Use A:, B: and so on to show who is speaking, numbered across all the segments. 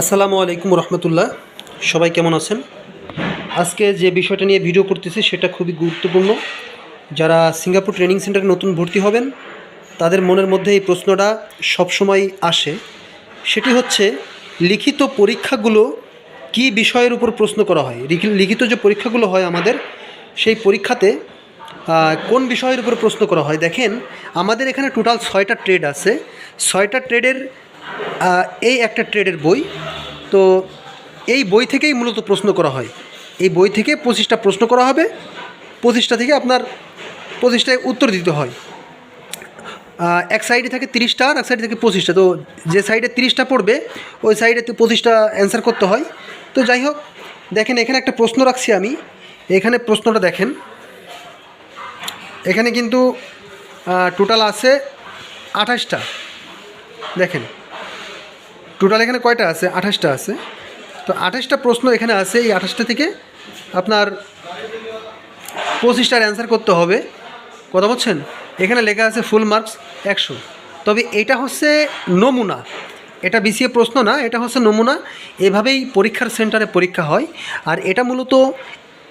A: আসসালামু আলাইকুম রহমতুল্লাহ। সবাই কেমন আছেন? আজকে যে বিষয়টা নিয়ে ভিডিও করতেছি সেটা খুবই গুরুত্বপূর্ণ। যারা সিঙ্গাপুর ট্রেনিং সেন্টারে নতুন ভর্তি হবেন, তাদের মনের মধ্যে এই প্রশ্নটা সবসময় আসে। সেটি হচ্ছে, লিখিত পরীক্ষাগুলো কি বিষয়ের উপর প্রশ্ন করা হয়? লিখিত যে পরীক্ষাগুলো হয় আমাদের, সেই পরীক্ষাতে কোন বিষয়ের উপর প্রশ্ন করা হয়? দেখেন, আমাদের এখানে টোটাল ছয়টা ট্রেড আছে। ছয়টা ট্রেডের এই একটা ট্রেডের বই। তো এই বই থেকেই মূলত প্রশ্ন করা হয়। এই বই থেকে পঁচিশটা প্রশ্ন করা হবে। পঁচিশটা থেকে আপনার পঁচিশটায় উত্তর দিতে হয়। এক সাইডে থাকে তিরিশটা আর এক সাইডে থাকে পঁচিশটা। তো যে সাইডে তিরিশটা পড়বে, ওই সাইডে তো পঁচিশটা অ্যান্সার করতে হয়। তো যাই হোক, দেখেন এখানে একটা প্রশ্ন রাখছি আমি। এখানে প্রশ্নটা দেখেন। এখানে কিন্তু টোটাল আছে আঠাশটা। দেখেন। টোটাল এখানে কয়টা আছে? আঠাশটা আছে। তো আঠাশটা প্রশ্ন এখানে আছে। এই আঠাশটা থেকে আপনার পঁচিশটার অ্যান্সার করতে হবে। কথা বলছেন? এখানে লেখা আছে ফুল মার্কস একশো। তবে এটা হচ্ছে নমুনা। এটা বিসিএ প্রশ্ন না, এটা হচ্ছে নমুনা। এভাবেই পরীক্ষার সেন্টারে পরীক্ষা হয়। আর এটা মূলত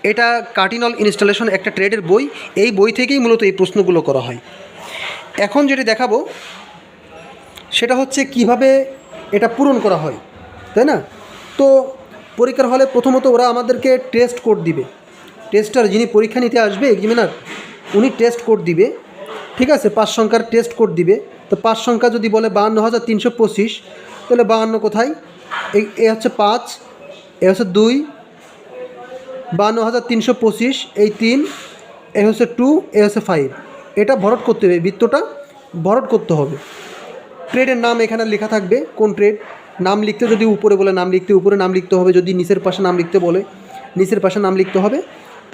A: এটা কার্টিনল ইনস্টলেশন একটা ট্রেডের বই। এই বই থেকেই মূলত এই প্রশ্নগুলো করা হয়। এখন যেটি দেখাবো, সেটা হচ্ছে কীভাবে এটা পূরণ করা হয়, তাই না? তো পরীক্ষার হলে প্রথমত ওরা আমাদেরকে টেস্ট কোড দিবে। টেস্টার যিনি পরীক্ষা নিতে আসবে এক্সামিনার উনি টেস্ট কোড দিবে। ঠিক আছে? পাঁচ সংখ্যার টেস্ট কোড দিবে। তো পাঁচ সংখ্যা যদি বলে বাহান্ন হাজার তিনশো পঁচিশ, তাহলে বাহান্ন কোথায়? এ হচ্ছে পাঁচ, এ হচ্ছে দুই বান্ন হাজার তিনশো পঁচিশ, এই তিন, এ হচ্ছে টু এ হচ্ছে ফাইভ এটা ভরট করতে হবে, বৃত্তটা ভরট করতে হবে। ট্রেডের নাম এখানে লেখা থাকবে। কোন ট্রেড নাম লিখতে যদি উপরে বলে, নাম লিখতে উপরে, নাম লিখতে হবে। যদি নিচের পাশে নাম লিখতে বলে, নিচের পাশে নাম লিখতে হবে।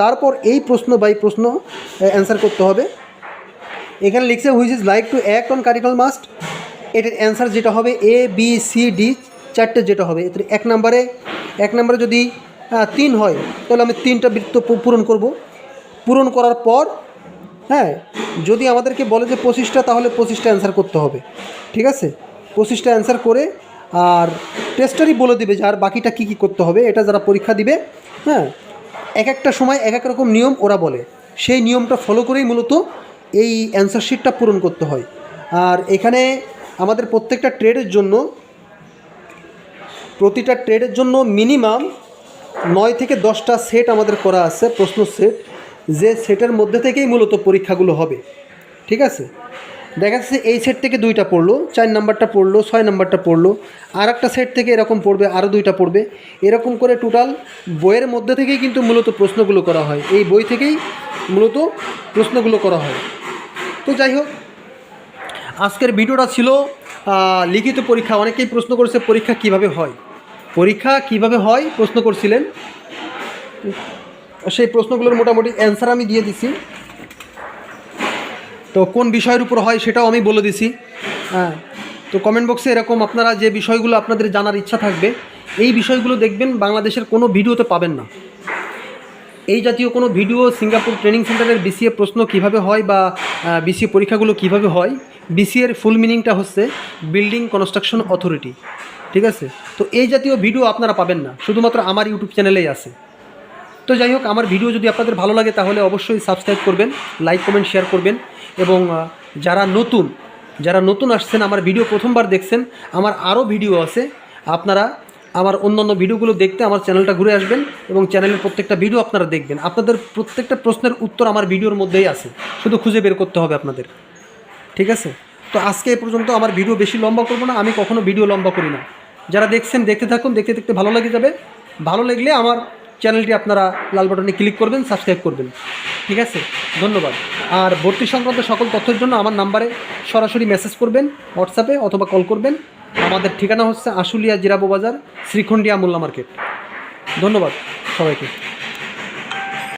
A: তারপর এই প্রশ্ন বাই প্রশ্ন অ্যান্সার করতে হবে। এখানে লিখছে which is like to act on curriculum must এটার অ্যান্সার যেটা হবে এ বি সি ডি চারটে যেটা হবে। এক নম্বরে এক নম্বরে যদি তিন হয়, তাহলে আমি তিনটা বৃত্ত পূরণ করব। পূরণ করার পর হ্যাঁ যদি আমাদেরকে বলে যে পঁচিশটা, তাহলে পঁচিশটা অ্যান্সার করতে হবে। ঠিক আছে? পঁচিশটা অ্যান্সার করে আর টেস্টারই বলে দিবে যে আর বাকিটা কী কী করতে হবে, এটা যারা পরীক্ষা দিবে হ্যাঁ? এক একটা সময় এক এক রকম নিয়ম ওরা বলে। সেই নিয়মটা ফলো করেই মূলত এই অ্যান্সার শিটটা পূরণ করতে হয়। আর এখানে আমাদের প্রত্যেকটা ট্রেডের জন্য, প্রতিটা ট্রেডের জন্য মিনিমাম নয় থেকে দশটা সেট আমাদের করা আছে, প্রশ্ন সেট যে সেটের মধ্যে থেকেই মূলত পরীক্ষাগুলো হবে। ঠিক আছে? দেখা যাচ্ছে এই সেট থেকে দুইটা পড়ল, চার নাম্বারটা পড়ল, ছয় নাম্বারটা পড়ল আর একটা সেট থেকে এরকম পড়বে আরও দুইটা পড়বে। এরকম করে টোটাল বইয়ের মধ্যে থেকেই কিন্তু মূলত প্রশ্নগুলো করা হয়। এই বই থেকেই মূলত প্রশ্নগুলো করা হয়। তো যাই হোক, আজকের ভিডিওটা ছিল লিখিত পরীক্ষা। অনেকেই প্রশ্ন করেছে, পরীক্ষা কীভাবে হয়? পরীক্ষা কীভাবে হয়? প্রশ্ন করছিলেন। সেই প্রশ্নগুলোর মোটামুটি অ্যান্সার আমি দিয়ে দিছি। তো কোন বিষয়ের উপর হয় সেটাও আমি বলে দিছি। হ্যাঁ তো কমেন্ট বক্সে এরকম আপনারা যে বিষয়গুলো আপনাদের জানার ইচ্ছা থাকবে, এই বিষয়গুলো দেখবেন বাংলাদেশের কোনো ভিডিওতে পাবেন না। এই জাতীয় কোনো ভিডিও সিঙ্গাপুর ট্রেনিং সেন্টারের বিসিএ প্রশ্ন কীভাবে হয় বা বিসিএ পরীক্ষাগুলো কীভাবে হয় বিসিএর ফুল মিনিংটা হচ্ছে বিল্ডিং কনস্ট্রাকশন অথরিটি ঠিক আছে? তো এই জাতীয় ভিডিও আপনারা পাবেন না, শুধুমাত্র আমার ইউটিউব চ্যানেলেই আছে। তো যাই হোক, আমার ভিডিও যদি আপনাদের ভালো লাগে, তাহলে অবশ্যই সাবস্ক্রাইব করবেন লাইক কমেন্ট শেয়ার করবেন। এবং যারা নতুন যারা নতুন আসছেন, আমার ভিডিও প্রথমবার দেখছেন, আমার আরও ভিডিও আছে। আপনারা আমার অন্যান্য ভিডিওগুলো দেখতে আমার চ্যানেলটা ঘুরে আসবেন এবং চ্যানেলের প্রত্যেকটা ভিডিও আপনারা দেখবেন। আপনাদের প্রত্যেকটা প্রশ্নের উত্তর আমার ভিডিওর মধ্যেই আছে। শুধু খুঁজে বের করতে হবে আপনাদের। ঠিক আছে? তো আজকে এ পর্যন্ত আমার ভিডিও বেশি লম্বা করব না, আমি কখনো ভিডিও লম্বা করি না। যারা দেখছেন, দেখতে থাকুন, দেখতে দেখতে ভালো লেগে যাবে। ভালো লাগলে আমার চ্যানেলটি আপনারা লাল বাটনে ক্লিক করবেন, সাবস্ক্রাইব করবেন। ঠিক আছে? ধন্যবাদ। আর ভর্তি সংক্রান্ত সকল তথ্যের জন্য আমার নাম্বারে সরাসরি মেসেজ করবেন হোয়াটসঅ্যাপে অথবা কল করবেন। আমাদের ঠিকানা হচ্ছে আশুলিয়া জিরাবো বাজার, শ্রীখণ্ডিয়া মোল্লা মার্কেট। ধন্যবাদ সবাইকে।